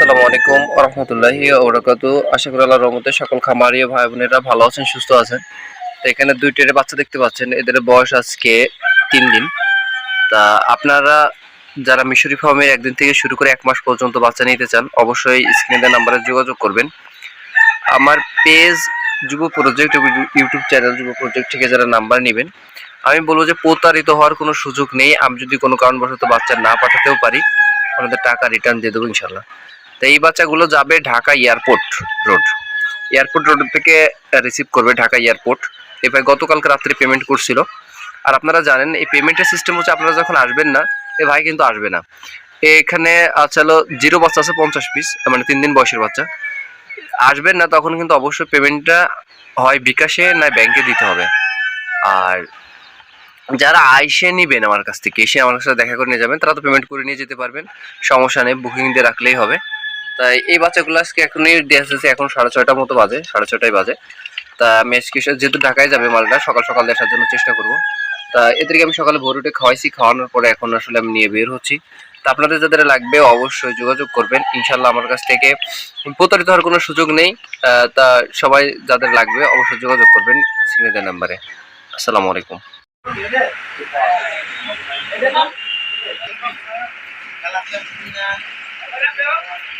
আসসালামু আলাইকুম রহমতুল্লাহি ওবরাকাতু আশা করি আল্লাহর রহমতে সকল খামারি ভাই বোনেরা ভালো আছেন, সুস্থ আছেন। তো এখানে দুই টেরে বাচ্চা দেখতে পাচ্ছেন। এদের বয়স আজকে তিন দিন। তা আপনারা যারা মিশরি ফার্মের একদিন থেকে শুরু করে এক মাস পর্যন্ত বাচ্চা নিতে চান, অবশ্যই স্ক্রিনে নাম্বারে যোগাযোগ করবেন। আমার পেজ যুব প্রজেক্ট ইউটিউব চ্যানেল যুব প্রজেক্ট থেকে যারা নাম্বার নেবেন, আমি বলব যে প্রতারিত হওয়ার কোনো সুযোগ নেই। আমি যদি কোনো কারণবশত বাচ্চা না পাঠাতেও পারি ওনাদের টাকা রিটার্ন দিয়ে দেবো ইনশাল্লাহ তো এই বাচ্চাগুলো যাবে Dhaka airport road. Airport road থেকে রিসিভ করবে ঢাকা এয়ারপোর্ট। এবার গতকালকে রাত্রে পেমেন্ট করছিল। আর আপনারা জানেন, এই পেমেন্টের সিস্টেম হচ্ছে আপনারা যখন আসবেন না, এ ভাই কিন্তু আসবে না। এখানে হলো জিরো বাচ্চা আছে পঞ্চাশ পিস মানে তিন দিন বয়সের বাচ্চা। আসবেন না তখন কিন্তু অবশ্যই পেমেন্টটা হয় বিকাশে না ব্যাংকে দিতে হবে। আর যারা আইসে নিবেন আমার কাছ থেকে, এসে আমার কাছে দেখা করে নিয়ে যাবেন, তারা তো পেমেন্ট করে নিয়ে যেতে পারবেন। সমস্যা নেই বুকিং দিয়ে রাখলেই হবে। তাই এই বাচ্চাগুলো আজকে এখনই আসতেছে, এখন সাড়ে ছয়টার মতো বাজে, সাড়ে ছয়টায় বাজে। তা আমি আজকে যেহেতু ঢাকায় যাবে মালটা, সকাল সকাল দেখার জন্য চেষ্টা করব। তা এদেরকে আমি সকালে ভোর উঠে খাওয়াইছি, খাওয়ানোর পরে এখন আসলে আমি নিয়ে বের হচ্ছি। তা আপনাদের যাদের লাগবে অবশ্যই যোগাযোগ করবেন। ইনশাল্লাহ আমার কাছ থেকে প্রতারিত হওয়ার কোনো সুযোগ নেই। তা সবাই যাদের লাগবে অবশ্যই যোগাযোগ করবেন সিনেদের নাম্বারে। আসসালামু আলাইকুম। Thank